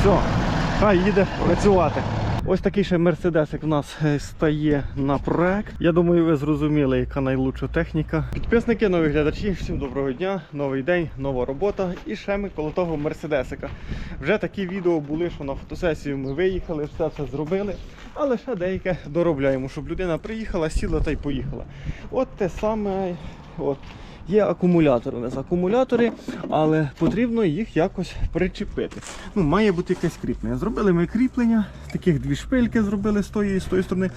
Все, хай їде працювати. Ось такий ще мерседесик в нас е, стає на проект. Я думаю, ви зрозуміли, яка найлучша техніка. Підписники, нові глядачі, всім доброго дня, новий день, нова робота. І ще ми коло того мерседесика. Вже такі відео були, що на фотосесію ми виїхали, все це зробили. Але ще деяке доробляємо, щоб людина приїхала, сіла та й поїхала. От те саме. От. Є акумулятори у нас акумулятори, але потрібно їх якось причепити. Ну, має бути якесь кріплення. Зробили ми кріплення, таких дві шпильки зробили з тої і з тої сторони,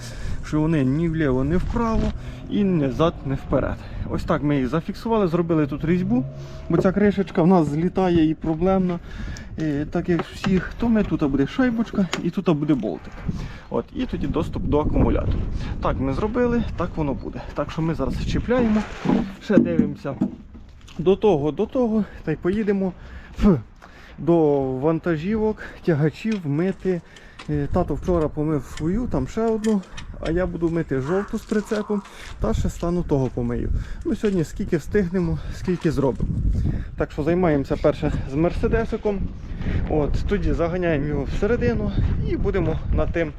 що вони ні вліво, ні вправо, і ні взад, ні вперед. Ось так ми їх зафіксували, зробили тут різьбу, бо ця кришечка в нас злітає і проблемна. Так як всіх, то ми тут буде шайбочка і тут буде болтик. От, і тоді доступ до акумулятора. Так ми зробили, так воно буде. Так що ми зараз чіпляємо, ще дивимося до того, до того, та й поїдемо в, до вантажівок, тягачів мити. Е, Тато вчора помив свою, там ще одну, а я буду мити жовту з прицепом та ще стану того помию. Ну сьогодні скільки встигнемо, скільки зробимо. Так що займаємося перше з мерседесиком. От, тоді заганяємо його всередину і будемо над тим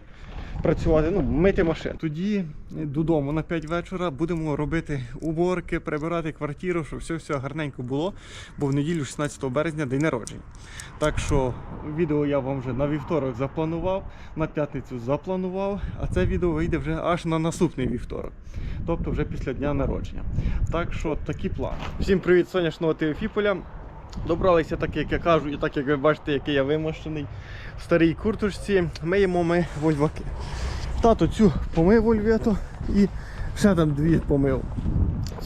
працювати, ну, мити машину. Тоді додому на 5 вечора будемо робити уборки, прибирати квартиру, щоб все все гарненько було, бо в неділю 16 березня день народження. Так що відео я вам вже на вівторок запланував, на п'ятницю запланував, а це відео вийде вже аж на наступний вівторок. Тобто вже після дня народження. Так що такі плани. Всім привіт, сонячного Теофіполя. Добралися, так як я кажу, і так як ви бачите, який я вимощений в старій курточці. Миємо ми вольваки. Тато цю помив вольвету і ще там дві помив.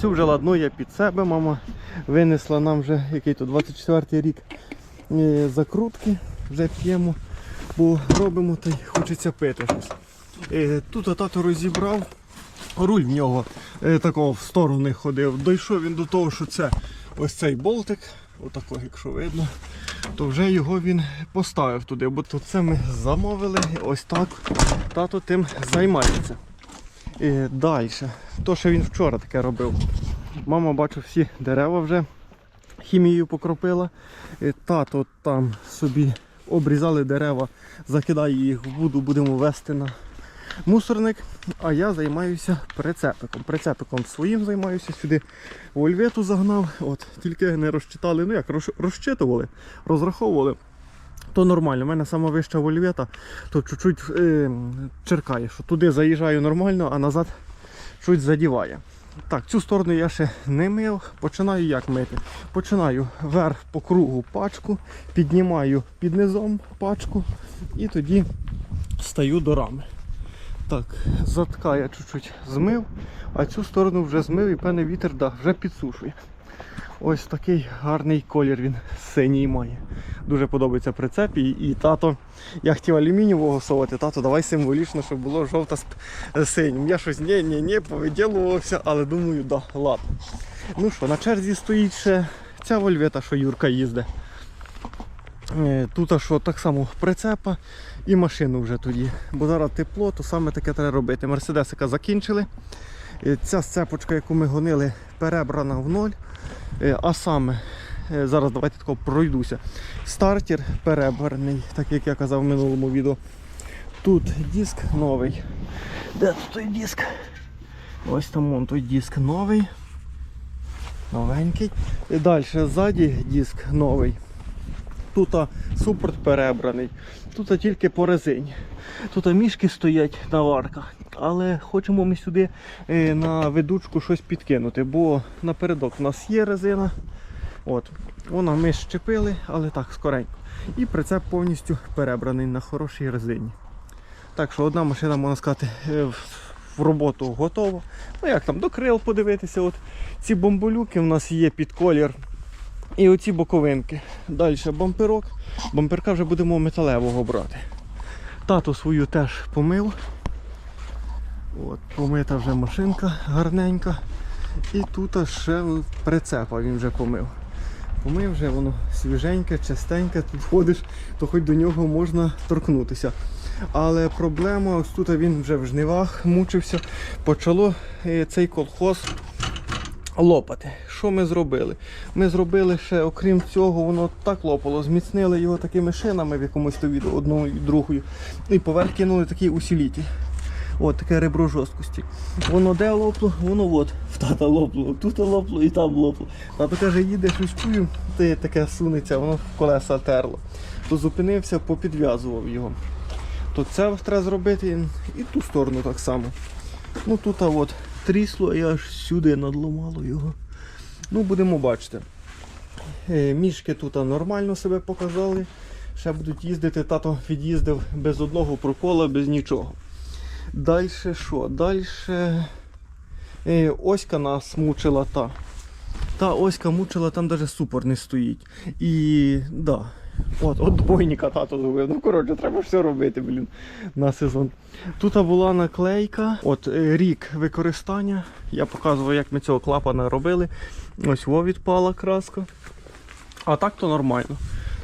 Цю вже ладну я під себе. Мама винесла нам вже який то 24 рік е, закрутки. Вже п'ємо, бо робимо та й хочеться пити щось. Е, Тут тато розібрав. Руль в нього е, такого в сторони ходив. Дійшов він до того, що це ось цей болтик, отако, якщо видно, то вже його він поставив туди, бо то це ми замовили, ось так тато тим займається. І далі. То, що він вчора таке робив. Мама бачу всі дерева вже хімією покропила. І тато там собі обрізали дерева, закидає їх в воду, будемо вести на мусорник, а я займаюся прицепиком. Прицепиком своїм займаюся сюди. Вольвету загнав, от, тільки не розчитали, ну як розчитували, розраховували. То нормально, у мене сама вища вольвета, то чуть-чуть е, черкає, що туди заїжджаю нормально, а назад чуть задіває. Так, цю сторону я ще не мив. Починаю як мити? Починаю вверх по кругу пачку, піднімаю під низом пачку і тоді стаю до рами. Так, задка я чуть-чуть змив, а цю сторону вже змив і певний вітер да, вже підсушує. Ось такий гарний колір він синій має. Дуже подобається прицеп і, і тато. Я хотів алюмінієвого совати, тато, давай символічно, щоб було жовта з синім. Я щось ні, ні, ні, повиділувався, але думаю, да, ладно. Ну що, на черзі стоїть ще ця вольвета, що Юрка їздить. Е, Тут що так само прицепа і машину вже тоді. Бо зараз тепло, то саме таке треба робити. Мерседесика закінчили. Е, Ця сцепочка, яку ми гонили, перебрана в ноль. Е, А саме, зараз давайте тако пройдуся. Стартер перебраний, так як я казав в минулому відео. Тут диск новий. Де тут той диск? Ось там вон той диск новий. Новенький. І далі ззаді диск новий. Тут супорт перебраний, тут тільки по резині. Тут мішки стоять на варках, але хочемо ми сюди е, на ведучку щось підкинути, бо напередок у нас є резина. От, Вона ми щепили, але так, скоренько. І прицеп повністю перебраний на хорошій резині. Так що одна машина, можна сказати, е, в- роботу готова. Ну як там, до крил подивитися. От ці бомболюки в нас є під колір. І оці боковинки. Далі бамперок. Бамперка вже будемо металевого брати. Тату свою теж помив. От, помита вже машинка гарненька. І тут ще прицепа він вже помив. Помив вже воно свіженьке, чистеньке, тут ходиш, то хоч до нього можна торкнутися. Але проблема, ось тут він вже в жнивах мучився. Почало е, цей колхоз лопати. Що ми зробили? Ми зробили ще, окрім цього, воно так лопало, зміцнили його такими шинами в якомусь то відео одною і другою. І поверх кинули такий усілітель. От таке ребро жорсткості. Воно де лопло, воно от в тата лопло, тут лопло і там лопло. Тато каже, їде щось чую, таке сунеться, воно в колеса терло. То зупинився, попідв'язував його. То це треба зробити і ту сторону так само. Ну тут от трісло і аж сюди надломало його. Ну, будемо бачити. Е, Мішки тут нормально себе показали. Ще будуть їздити. Тато від'їздив без одного прокола, без нічого. Далі що? Далі е, оська нас мучила та. Та оська мучила, там навіть супор не стоїть. І да. От, от двойника тато зробив. Ну коротше, треба все робити, блін, на сезон. Тут була наклейка, от е, рік використання. Я показував, як ми цього клапана робили. Ось во відпала краска. А так то нормально.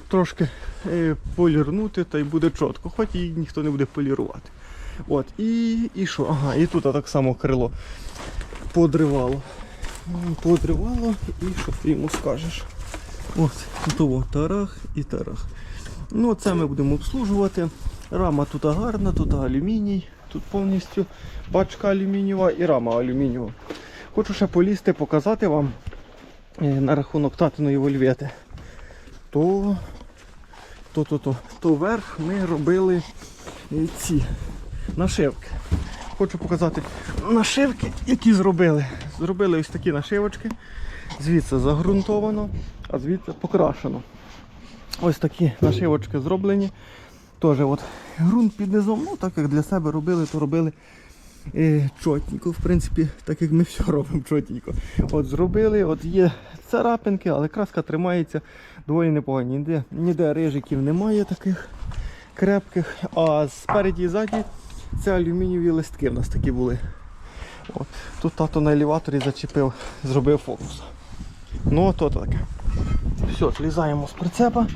Трошки е, полірнути та й буде чітко, хоч її ніхто не буде полірувати. От, і, і що? Ага, і тут так само крило подривало. Подривало і що ти йому скажеш? От, того тарах і тарах. Ну, це ми будемо обслужувати. Рама тут гарна, тут алюміній, тут повністю бачка алюмінієва і рама алюмінієва. Хочу ще полізти, показати вам е, на рахунок татиної вольвети. То, то, то, то, то верх ми робили е, ці нашивки. Хочу показати нашивки, які зробили. Зробили ось такі нашивочки. Звідси загрунтовано, а звідси покрашено. Ось такі нашивочки зроблені. Теж от ґрунт під низом, ну так як для себе робили, то робили е, чотненько. В принципі, так як ми все робимо чотненько. От зробили, от є царапинки, але краска тримається доволі непогано. Ніде, ніде рижиків немає таких крепких. А спереді і ззаді це алюмінієві листки в нас такі були. От. Тут тато на елеваторі зачепив, зробив фокус. Ну, то таке. Все, злізаємо з прицепа,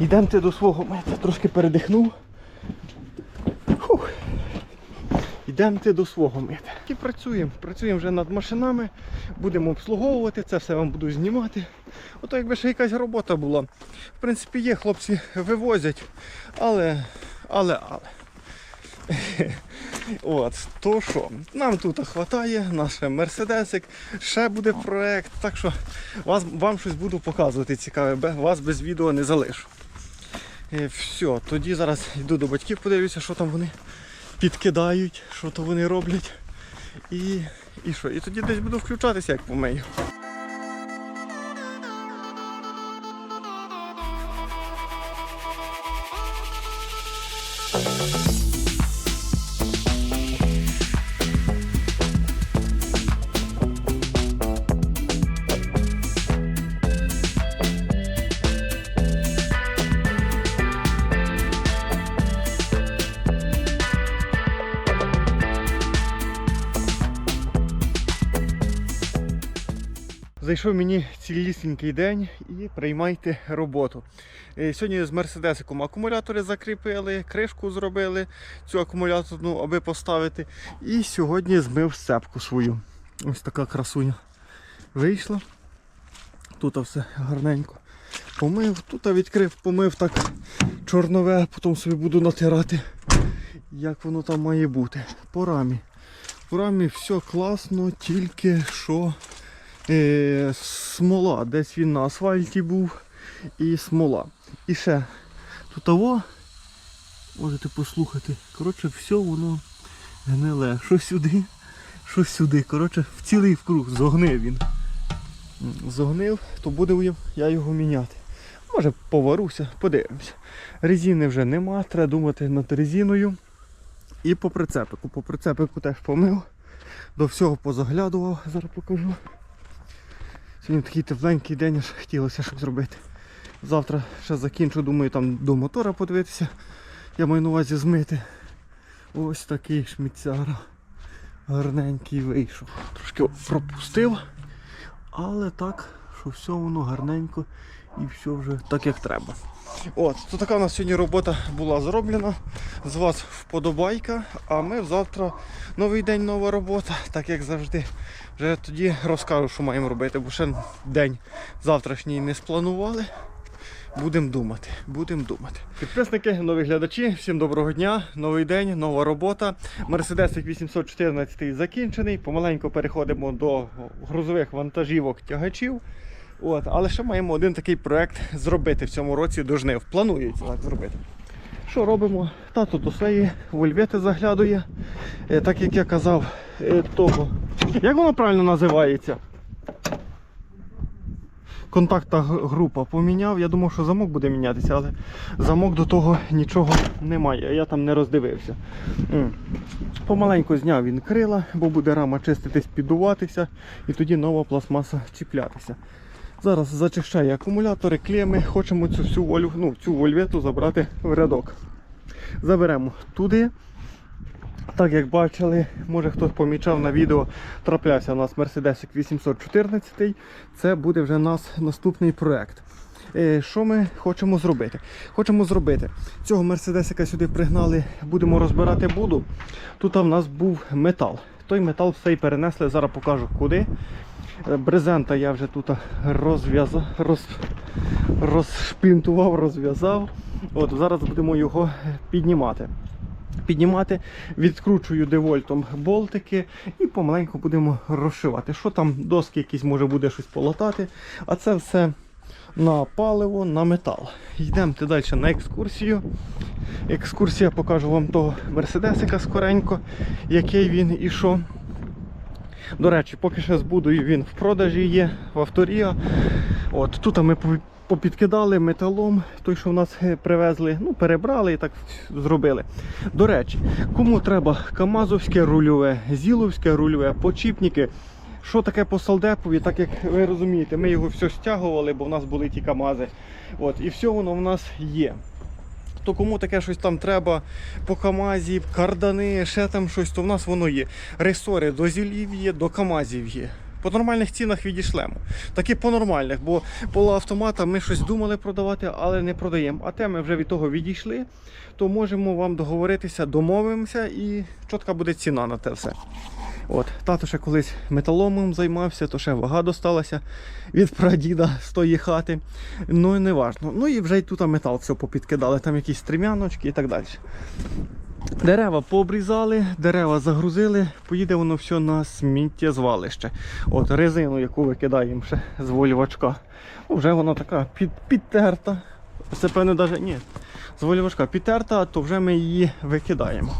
йдемо до свого мета, трошки передихнув. Фух. Йдемо до свого мити. І працюємо. Працюємо вже над машинами, будемо обслуговувати, це все вам буду знімати. Ото якби ще якась робота була. В принципі, є, хлопці вивозять, але, але, але. От, то що, нам тут вистачає, наш мерседесик, ще буде проект, так що вас, вам щось буду показувати цікаве, вас без відео не залишу. Е, все, тоді зараз йду до батьків, подивлюся, що там вони підкидають, що то вони роблять. І, і що? І тоді десь буду включатися, як помию. Зайшов мені цілісінький день і приймайте роботу. Е, Сьогодні з мерседесиком акумулятори закріпили, кришку зробили цю акумуляторну, аби поставити. І сьогодні змив сцепку свою. Ось така красуня вийшла. Тут все гарненько. Помив, тут відкрив, помив так чорнове, потім собі буду натирати, як воно там має бути. По рамі. По рамі все класно, тільки що е, смола. Десь він на асфальті був і смола. І ще тут того, можете послухати. Коротше, все воно гниле. Що сюди, що сюди. Коротше, в цілий вкруг зогнив він. Зогнив, то буде я його міняти. Може поваруся, подивимося. Резини вже нема, треба думати над резиною. І по прицепику. По прицепику теж помив. До всього позаглядував, зараз покажу. Сьогодні такий тепленький день, аж хотілося щось зробити. Завтра ще закінчу, думаю, там до мотора подивитися. Я маю на увазі змити. Ось такий шміцяра. Гарненький вийшов. Трошки пропустив. Але так, що все воно гарненько і все вже так, як треба. От, то така у нас сьогодні робота була зроблена. З вас вподобайка, а ми завтра новий день, нова робота, так як завжди. Вже тоді розкажу, що маємо робити, бо ще день завтрашній не спланували. Будемо думати, будемо думати. Підписники, нові глядачі, всім доброго дня, новий день, нова робота. Мерседес 814 закінчений. Помаленьку переходимо до грузових вантажівок тягачів. От, але ще маємо один такий проект зробити в цьому році до жнив. Планується так зробити. Що робимо? Тато до своєї вольвети заглядує. Е, так як я казав, е, того. Як воно правильно називається? контактна група поміняв. Я думав, що замок буде мінятися, але замок до того нічого немає. Я там не роздивився. Помаленьку зняв він крила, бо буде рама чиститись, піддуватися, і тоді нова пластмаса чіплятися. Зараз зачищаю акумулятори, клеми. Хочемо цю всю волю, ну, цю вольвету забрати в рядок. Заберемо туди. Так як бачили, може хтось помічав на відео, траплявся у нас Mercedes 814. Це буде вже у нас наступний проект. Е, Що ми хочемо зробити? Хочемо зробити. Цього Мерседесика сюди пригнали, будемо розбирати буду. Тут в нас був метал. Той метал все і перенесли, зараз покажу куди. Брезента я вже тут розв'язав, роз, розшплінтував, розв'язав. От, зараз будемо його піднімати піднімати, відкручую девольтом болтики і помаленьку будемо розшивати. Що там, доски якісь може буде щось полатати, а це все на паливо, на метал. Йдемо далі на екскурсію. Екскурсія покажу вам того мерседесика скоренько, який він і що. До речі, поки що збудою він в продажі є в авторія. От тут ми попідкидали металом, той, що в нас е, привезли, ну перебрали і так зробили. До речі, кому треба Камазовське рульове, Зіловське рульове, почіпники. Що таке по Салдепові, так як ви розумієте, ми його все стягували, бо в нас були ті Камази. От, і все воно в нас є. То кому таке щось там треба по Камазі, кардани, ще там щось, то в нас воно є. Ресори до зілів є, до Камазів є. По нормальних цінах відійшлемо. Таки по нормальних, бо полуавтомата ми щось думали продавати, але не продаємо. А те ми вже від того відійшли, то можемо вам договоритися, домовимося і чітка буде ціна на те все. От, тато ще колись металомом займався, то ще вага досталася від прадіда з тої хати. Ну і не важно. Ну і вже й тут метал все попідкидали, там якісь стрімяночки і так далі. Дерева пообрізали, дерева загрузили, поїде воно все на сміттєзвалище. От резину, яку викидаємо ще з вольвачка. Ну, вже вона така під, підтерта. Це певно навіть ні. З вольвачка підтерта, то вже ми її викидаємо.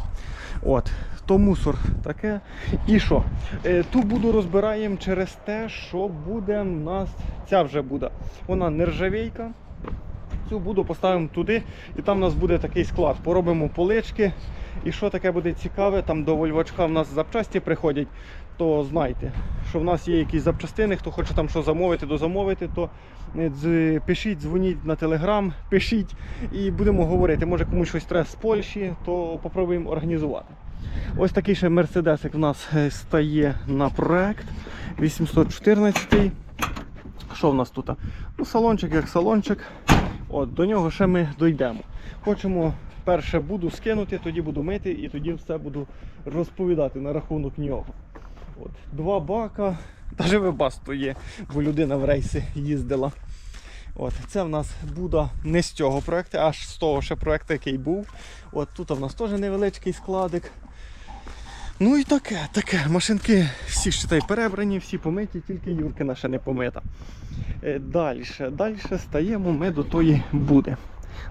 От, то мусор таке. І що? Е, ту буду розбираємо через те, що буде в нас. Ця вже буде. Вона нержавійка. Цю буду поставимо туди, і там у нас буде такий склад. Поробимо полички. І що таке буде цікаве, там до вольвачка в нас запчасті приходять, то знайте, що в нас є якісь запчастини, хто хоче там що замовити, дозамовити, то е, пишіть, дзвоніть на телеграм, пишіть і будемо говорити. Може комусь щось треба з Польщі, то попробуємо організувати. Ось такий ще мерседесик в нас е, стає на проект 814. Що в нас тут? Ну, салончик як салончик. От, до нього ще ми дійдемо. Хочемо перше буду скинути, тоді буду мити і тоді все буду розповідати на рахунок нього. От, два бака, навіть вебасто є, бо людина в рейси їздила. От, це в нас буде не з цього проекту, аж з того ще проекту, який був. От тут в нас теж невеличкий складик. Ну і таке, таке. Машинки всі считай, перебрані, всі помиті, тільки Юркина ще не помита. Е, Далі, далі стаємо ми до тої буди.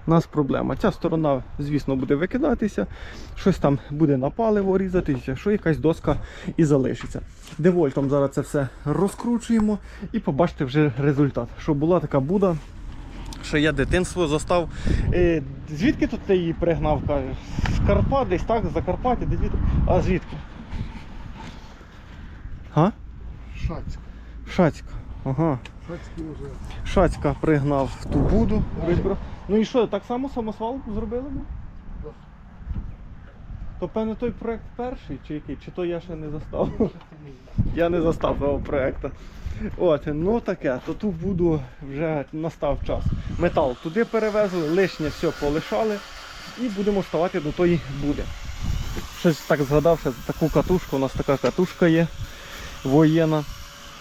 У нас проблема. Ця сторона, звісно, буде викидатися, щось там буде на паливо різатися, що якась доска і залишиться. Девольтом зараз це все розкручуємо і побачите вже результат. Що була така буда, що я дитинство застав. Е, звідки тут ти її пригнав? кажеш? З Карпат, десь так, з Закарпаття, десь звідки? А звідки? Га? Шацьк. Шацька. Ага. Шацький вже. Шацька пригнав в ту буду. розбрав. Ну і що, так само самосвал зробили ми? Да. То певно той проект перший чи який? Чи то я ще не застав? Я не застав того проекту. От, ну таке, то тут буду вже настав час. Метал туди перевезли, лишнє все полишали і будемо ставати до тої буде. Щось так згадав, що таку катушку, у нас така катушка є воєнна.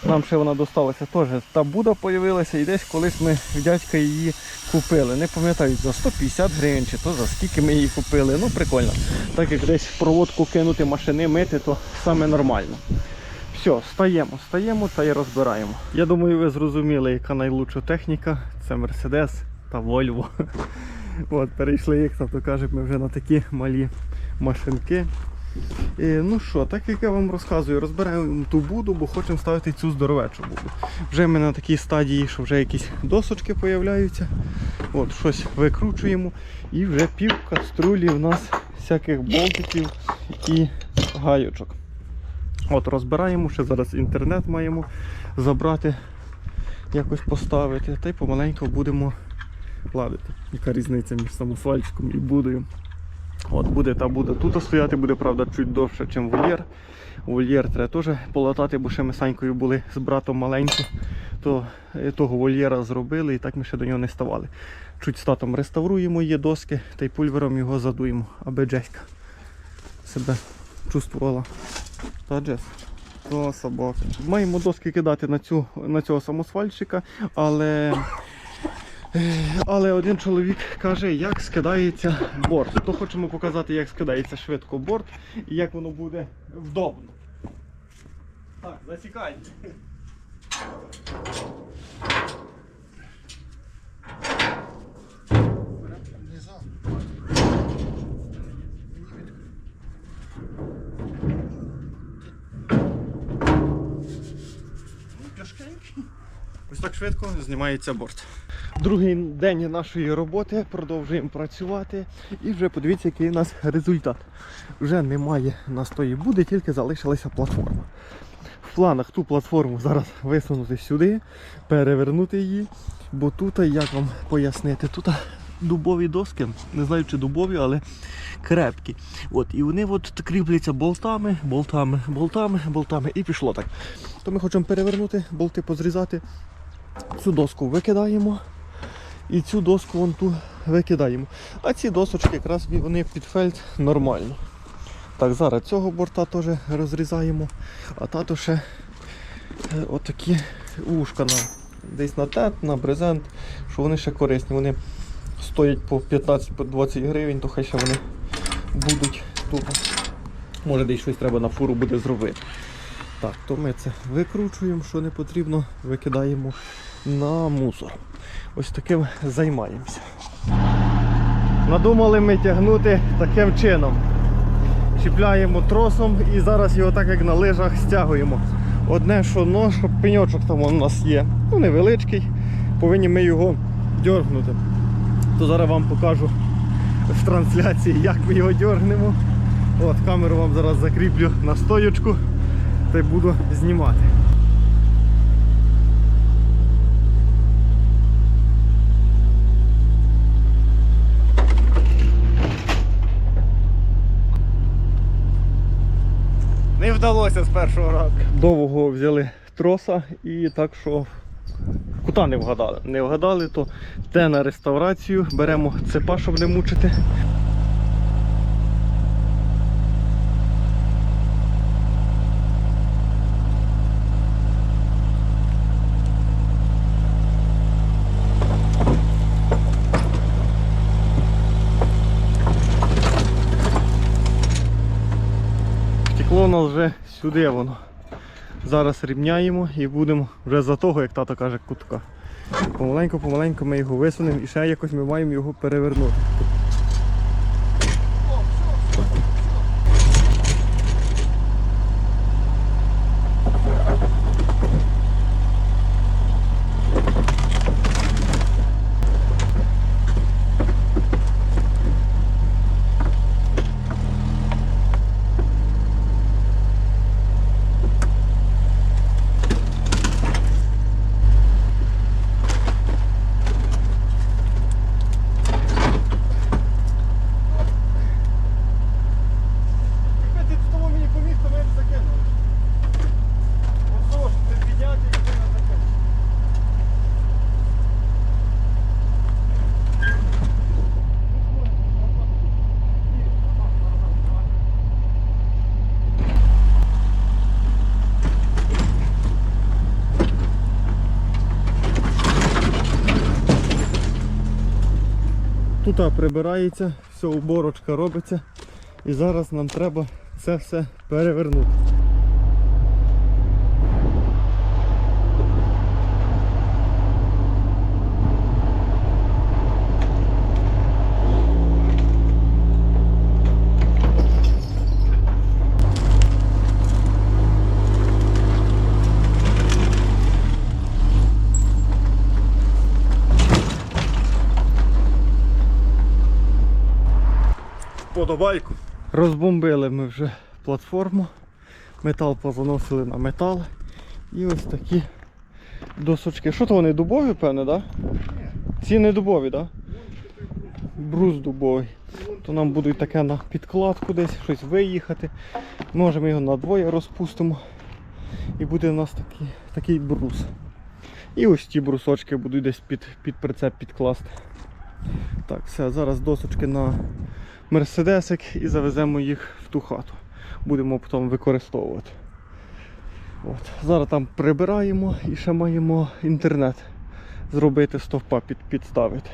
Нам ще вона досталася теж. Та Буда з'явилася і десь колись ми дядька її купили. Не пам'ятаю за 150 гривень чи то за скільки ми її купили. Ну прикольно. Так як десь проводку кинути, машини мити, то саме нормально. Все, стаємо, стаємо та й розбираємо. Я думаю, ви зрозуміли, яка найлучша техніка. Це Mercedes та Volvo. От, перейшли, як то кажуть, ми вже на такі малі машинки. І, ну що, так як я вам розказую, розбираємо ту буду, бо хочемо ставити цю здоровечу буду. Вже ми на такій стадії, що вже якісь досочки появляються. От, щось викручуємо. І вже пів каструлі у нас всяких болтиків і гайочок. От розбираємо, ще зараз інтернет маємо забрати, якось поставити. Та й помаленьку будемо ладити. Яка різниця між самосвальчиком і будою. От буде та буде тут стояти, буде, правда, чуть довше, ніж вольєр. Вольєр треба теж полатати, бо ще ми Санькою були з братом маленькі, то е, того вольєра зробили і так ми ще до нього не ставали. Чуть з татом реставруємо є доски та й пульвером його задуємо, аби Джеська себе чувствувала. Та Джес. О, собака. Маємо доски кидати на, цю, на цього самосвальщика, але. Але один чоловік каже, як скидається борт. То хочемо показати, як скидається швидко борт і як воно буде вдобно. Так, засікайте. Нельзя. Ось так швидко знімається борт. Другий день нашої роботи продовжуємо працювати. І вже подивіться, який у нас результат. Вже немає настої буде, тільки залишилася платформа. В планах ту платформу зараз висунути сюди, перевернути її. Бо тут, як вам пояснити, тут дубові доски, не знаю чи дубові, але крепкі. От, і вони от кріпляться болтами, болтами, болтами, болтами. І пішло так. То ми хочемо перевернути, болти позрізати. Цю доску викидаємо. І цю доску вон ту викидаємо. А ці досочки якраз вони під фельд нормально. Так, зараз цього борта теж розрізаємо. А тато ще е, отакі ушка на, десь на тент, на брезент, що вони ще корисні. Вони стоять по 15-20 гривень, то хай ще вони будуть тут. Може десь щось треба на фуру буде зробити. Так, то ми це викручуємо, що не потрібно, викидаємо на мусор. Ось таким займаємося. Надумали ми тягнути таким чином. Чіпляємо тросом і зараз його так як на лижах стягуємо. Одне, що но, що пеньочок там у нас є, ну невеличкий, повинні ми його дьоргнути. То зараз вам покажу в трансляції, як ми його дьоргнемо. От, камеру вам зараз закріплю на стоючку та й буду знімати. Не вдалося з першого разу. Довго взяли троса і так що кута не вгадали. Не вгадали, то те на реставрацію беремо цепа, щоб не мучити. Втекло у нас вже сюди воно. Зараз рівняємо і будемо вже за того, як тато каже, кутка. Помаленьку, помаленьку ми його висунемо і ще якось ми маємо його перевернути. Тут прибирається, все, уборочка робиться. І зараз нам треба це все перевернути. Подобайку. Розбомбили ми вже платформу, метал позаносили на метал. І ось такі досочки. Що то вони дубові, певне, так? Да? Ці не дубові, так? Да? Брус дубовий. То нам будуть таке на підкладку десь, щось виїхати. Може ми його на двоє розпустимо. І буде у нас такий, такий брус. І ось ті брусочки будуть десь під, під прицеп підкласти. Так, все, зараз досочки на мерседесик і завеземо їх в ту хату. Будемо потім використовувати. От. Зараз там прибираємо і ще маємо інтернет зробити стовпа під, підставити.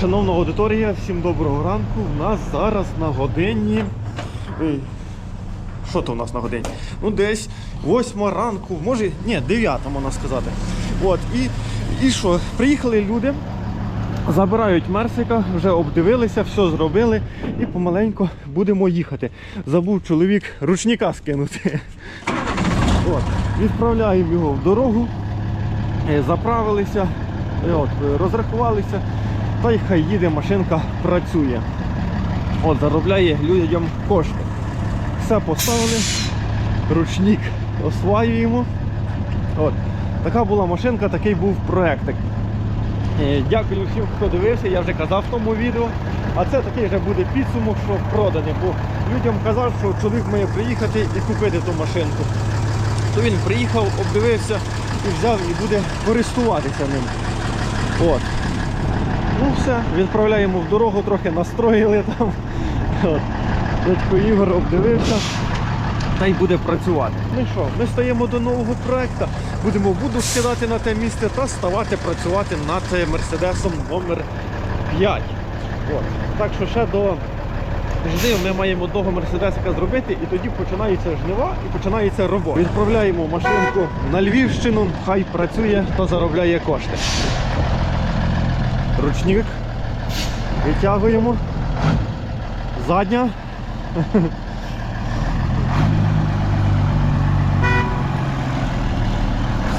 Шановна аудиторія, всім доброго ранку. У нас зараз на годині. Ей, Що то у нас на годині? Ну десь 8 ранку, може, ні, 9 можна сказати. От, і, і що? Приїхали люди, Забирають Мерсика, вже обдивилися, все зробили і помаленьку будемо їхати. Забув чоловік ручника скинути. От, відправляємо його в дорогу, е, заправилися, е, от, розрахувалися, та й хай їде, машинка працює. От, заробляє людям кошти. Все поставили, ручник осваюємо. От. Така була машинка, такий був проектик. Е, Дякую всім, хто дивився, я вже казав в тому відео. А це такий вже буде підсумок, що проданий, бо людям казав, що чоловік має приїхати і купити ту машинку. То він приїхав, обдивився і взяв і буде користуватися ним. От. Ну все, відправляємо в дорогу, трохи настроїли там. От. Ігор обдивився та й буде працювати. Ну що, ми стаємо до нового проекту, будемо буду скидати на те місце та ставати працювати над Мерседесом номер 5. От. Так що ще до жнив ми маємо одного мерседесика зробити, і тоді починаються жнива і починається робота. Відправляємо машинку на Львівщину, хай працює та заробляє кошти. Ручник. Витягуємо. Задня.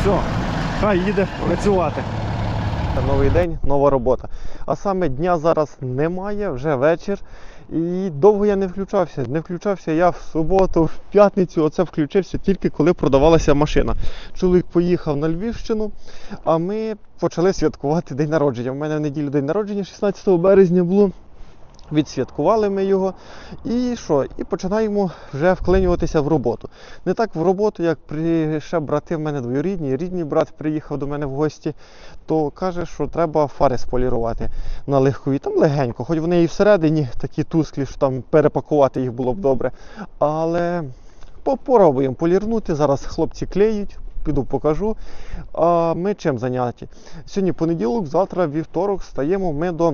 Все, хай їде працювати. Новий день, нова робота. А саме дня зараз немає, вже вечір. І довго я не включався. Не включався я в суботу, в п'ятницю. Оце включився тільки коли продавалася машина. Чоловік поїхав на Львівщину, а ми почали святкувати день народження. У мене в неділю день народження, 16 березня було. Відсвяткували ми його. І що? І починаємо вже вклинюватися в роботу. Не так в роботу, як при ще брати в мене двоюрідні. Рідний брат приїхав до мене в гості, то каже, що треба фари сполірувати на легкові. Там легенько, хоч вони і всередині такі тусклі, що там перепакувати їх було б добре. Але попробуємо полірнути. Зараз хлопці клеють. Піду покажу. А ми чим зайняті? Сьогодні понеділок, завтра вівторок стаємо ми до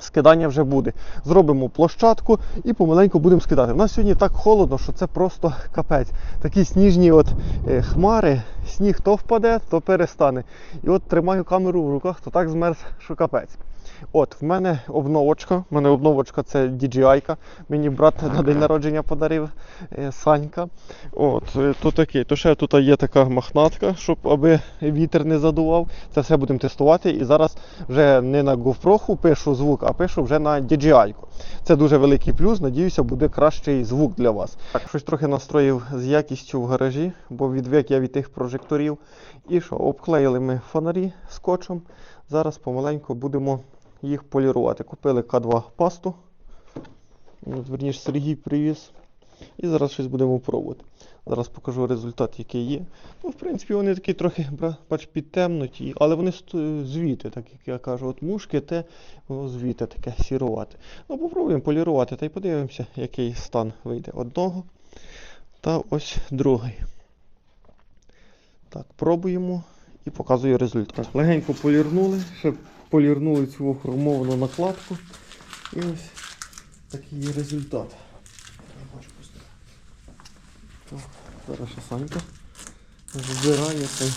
скидання вже буде. Зробимо площадку і помаленьку будемо скидати. У нас сьогодні так холодно, що це просто капець. Такі сніжні от е, хмари, сніг то впаде, то перестане. І от тримаю камеру в руках, то так змерз, що капець. От, в мене обновочка. В мене обновочка це DJI. Мені брат на день народження подарив е, Санька. От, е, то таке. То ще тут є така махнатка, щоб аби вітер не задував. Це все будемо тестувати. І зараз вже не на GoPro пишу звук, а пишу вже на DJI. Це дуже великий плюс. Надіюся, буде кращий звук для вас. Так, щось трохи настроїв з якістю в гаражі, бо відвик я від тих прожекторів. І що, обклеїли ми фонарі скотчем. Зараз помаленьку будемо їх полірувати. Купили К2 пасту. От, Верніше Сергій привіз. І зараз щось будемо пробувати. Зараз покажу результат, який є. Ну, в принципі, вони такі трохи бач, підтемнуті, але вони звіти, так як я кажу. От мушки, те, звіти таке сірувати. Ну, попробуємо полірувати та й подивимося, який стан вийде одного. Та ось другий. Так, пробуємо і показую результат. Легенько полірнули, ще полірнули цю хромовану накладку. І ось такий результат. Так, зараз Санька збирається.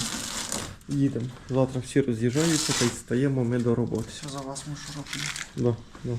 Їдемо. Завтра всі роз'їжджаються та й стаємо ми до роботи. Все за вас мушу робити. Да, да.